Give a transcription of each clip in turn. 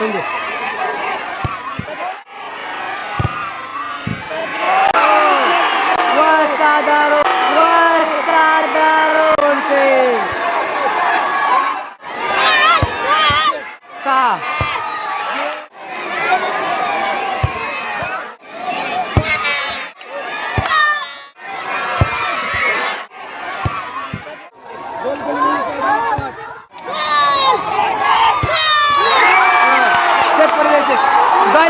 সঞ্জু অসাধারণ অসাধারণ save। Saha save করে দিয়েছে জয় লাভ করে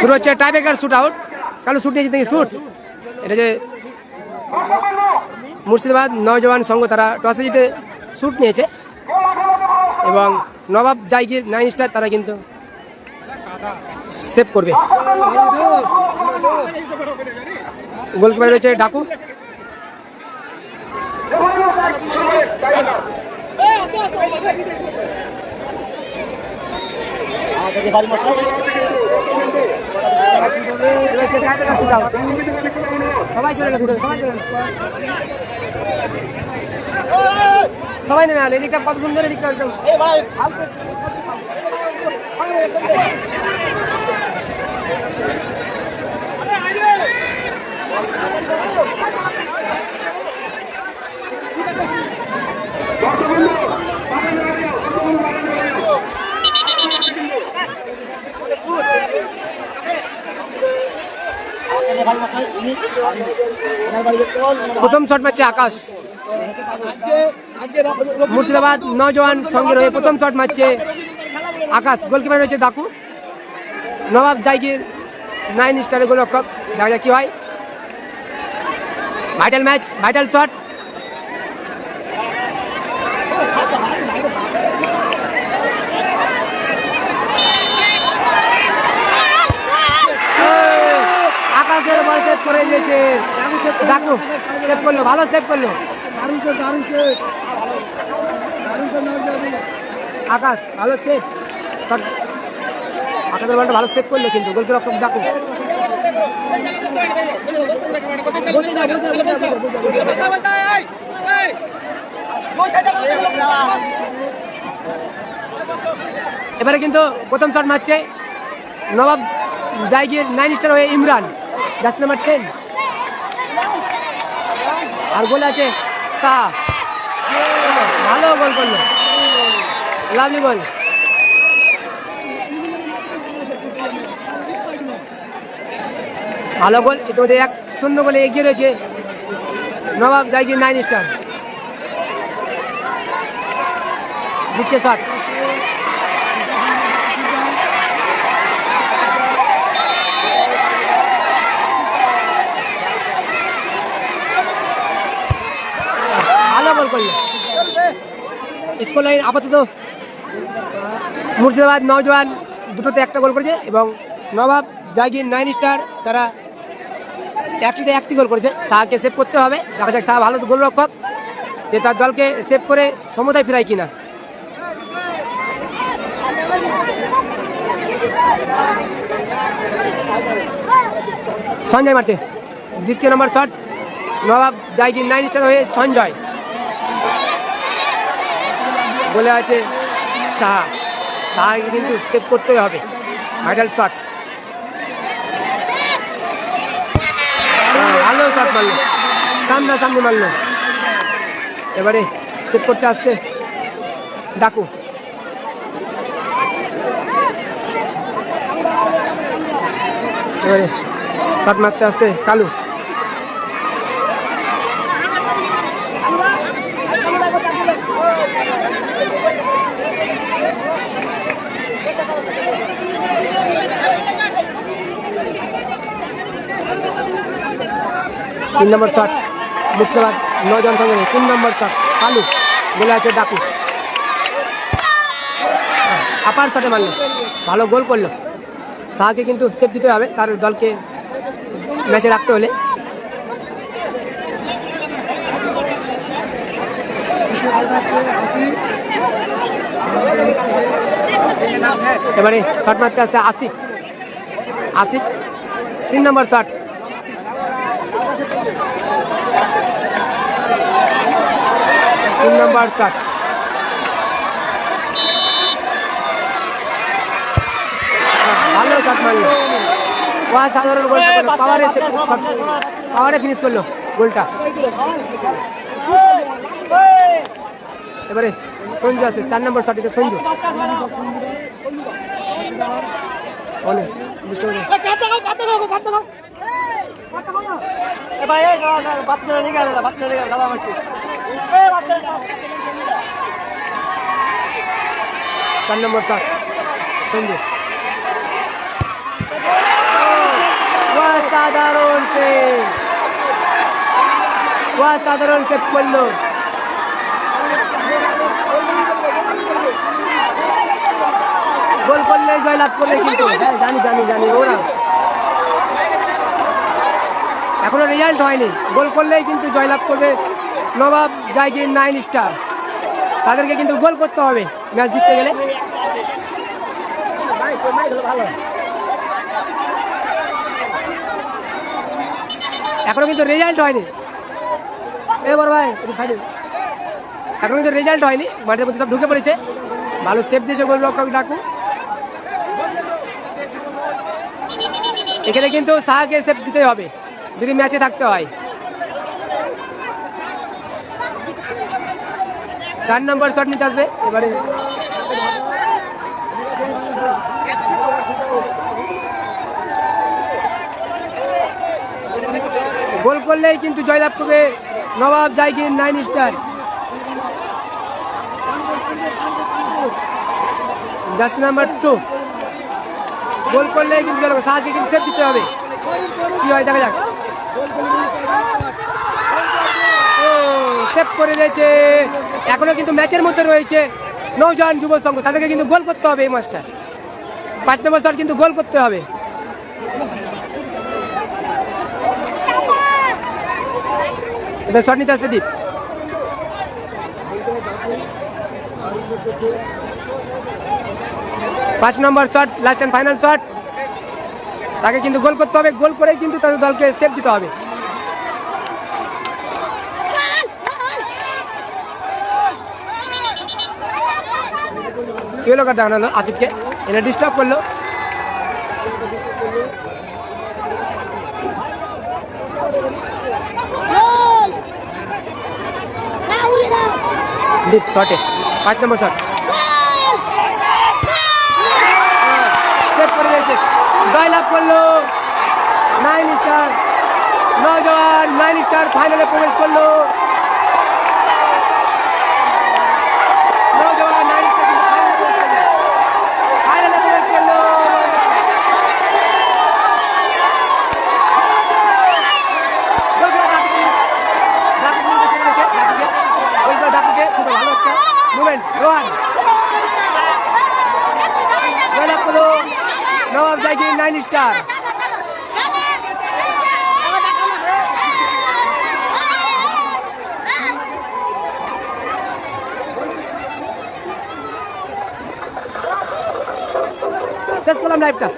শুরু হচ্ছে টাইব্রেকার শুট আউট কালো শুট নিয়েছে শুট এটা যে মুর্শিদাবাদ নওজওয়ান সংঘ তারা টসে জিতে শুট নিয়েছে। এবং নবাব জাইগির নাইন স্টার তারা কিন্তু সেভ করবে। গোলকিপার রয়েছে ডাকু রয়েছে টাইব্রেকার শুট আউট সবাই চলে গেল সবাই চলে সবাই নেমে আলো এদিকটা কত সুন্দর এদিকটা একদম। প্রথম শট মারছে আকাশ। মুর্শিদাবাদ নজওয়ান সঙ্গে রয়ে প্রথম শট মারছে আকাশ। গোলকিপার রয়েছে দাকু। নবাব জাইগির নাইন স্টারের গোলরক্ষক। দেখা যাক কি হয়। ভাইটাল ম্যাচ ভাইটাল শট আকাশের বল সেভ করে দিয়েছে। ডাকু সেভ করল, ভালো সেভ করল। আকাশ, ভালো সেভ। আকাশের বলটা ভালো সেভ করল কিন্তু গোলকিপার ডাকু এবারে কিন্তু প্রথম শট মারছে নবাব জায়গির নাইন স্টার হয়ে ইমরান। জার্সি নাম্বার টেন আর গোল আছে শাহ ভালো গোল করল। Lovely goal. ভালো গোল, ইতিমধ্যে এক শূন্য গোলে এগিয়ে রয়েছে নবাব জায়গির নাইন স্টার। দিচ্ছে শট ভালো বল করল স্কুল লাইন আপাতত মুর্শিদাবাদ নওজওয়ান দুটোতে একটা গোল করেছে এবং নবাব জাগির নাইন স্টার তারা একটিতে একটি গোল করেছে। শাহকে সেভ করতে হবে। দেখা যাক শাহ ভালো গোলরক্ষক যে তার দলকে সেভ করে সমতায় ফেরায় কিনা। সঞ্জয় মারছে। দ্বিতীয় number shot Nawab Jaygir nine star হয়ে সঞ্জয়। বলে আছে সাহা। সাহাকে কিন্তু সেভ করতেই হবে। ভাইটাল শট ভালো শট মারলো। সামনা সামনে মারলো। এবারে চেক করতে আসছে ডাকু। এবারে শট মারতে আসছে কালু। তিন নম্বর শট মুর্শিদাবাদ নজন সঙ্গে তিন নম্বর শট কালু বলে আছে ডাকু। আপার শটে মারলো। ভালো গোল করল। শাহকে কিন্তু সেফ দিতে হবে তার দলকে ম্যাচে রাখতে হলে। এবারে শট মারতে আসছে আশিক। আশিক, তিন নম্বর শট তিন নম্বর ষাট ভালো ষাট মারল। সাধারণ গোল পাওয়ারে পাওয়ারে ফিনিশ করল গোলটা এবারে সঞ্জু আছে চার নম্বর শটিতে সঞ্জু। অনেক বুঝতে পারছি চার নম্বর শট সঞ্জু অসাধারণ সে অসাধারণ সে গোল করলে জয়লাভ করলে কিন্তু হ্যাঁ জানি জানি জানি ওরা এখনও রেজাল্ট হয়নি। গোল করলেই কিন্তু জয়লাভ করবে নবাব জায়গির নাইন স্টার। তাদেরকে কিন্তু গোল করতে হবে ম্যাচ জিততে গেলে। এখনও কিন্তু রেজাল্ট হয়নি। এবার ভাই, একটু সাইডে এখনও কিন্তু রেজাল্ট হয়নি। মাঠের মধ্যে সব ঢুকে পড়েছে। ভালো সেফ দিয়েছে গোল রক্ষক ডাকু এখানে কিন্তু সাহাকে সেফ দিতে হবে। যদি ম্যাচে থাকতে হয়। চার নম্বর শট নিতে আসবে, এবারে। গোল করলেই কিন্তু জয়লাভ করবে Nawab Jaygir nine star. Jersey number two goal করলেই কিন্তু সাহায্যে কিন্তু সেভ দিতে হবে। কি হয়, দেখা যাক। সেভ করে দিয়েছে। এখনও কিন্তু ম্যাচের মধ্যে রয়েছে নৌজান যুব সংঘ। তাদেরকে কিন্তু গোল করতে হবে এই ম্যাচটা পাঁচ নম্বর শট কিন্তু গোল করতে হবে। এবার শট নিতে আসছে পাঁচ number shot last and final shot তাকে কিন্তু গোল করতে হবে। গোল করেই কিন্তু তাদের দলকে সেভ দিতে হবে। ইয়েলো কার্ড দেখানো আসিফকে। এনে ডিস্টার্ব করল। দীপ শটে পাঁচ নম্বর শট সেভ করে দিয়েছে। জয়লাভ করল। Nine star Naujawan nine star ফাইনালে প্রবেশ করল নজওয়ান নাইন স্টার ফাইনালে প্রবেশ করল মুভমেন্ট রোহান জয়লাভ করল নবাব জায়গির নাইন স্টার। শেষ করলাম লাইভটা